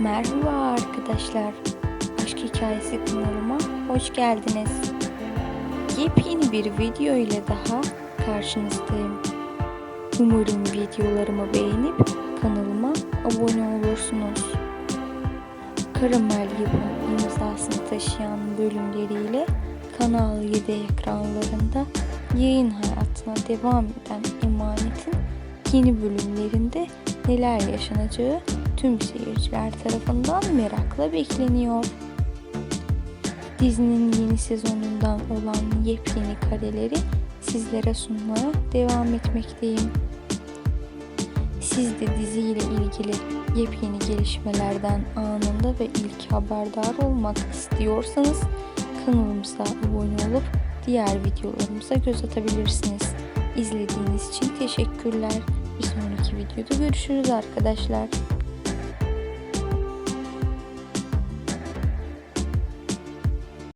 Merhaba arkadaşlar. Aşk Hikayesi kanalıma hoş geldiniz. Yepyeni bir video ile daha karşınızdayım. Umarım videolarımı beğenip kanalıma abone olursunuz. Karamel yapım imzasını taşıyan bölümleriyle Kanal 7 ekranlarında yayın hayatına devam eden Emanet'in yeni bölümlerinde neler yaşanacağı tüm seyirciler tarafından merakla bekleniyor. Dizinin yeni sezonundan olan yepyeni kareleri sizlere sunmaya devam etmekteyim. Siz de diziyle ilgili yepyeni gelişmelerden anında ve ilk haberdar olmak istiyorsanız kanalımıza abone olup diğer videolarımıza göz atabilirsiniz. İzlediğiniz için teşekkürler. Bir sonraki videoda görüşürüz arkadaşlar.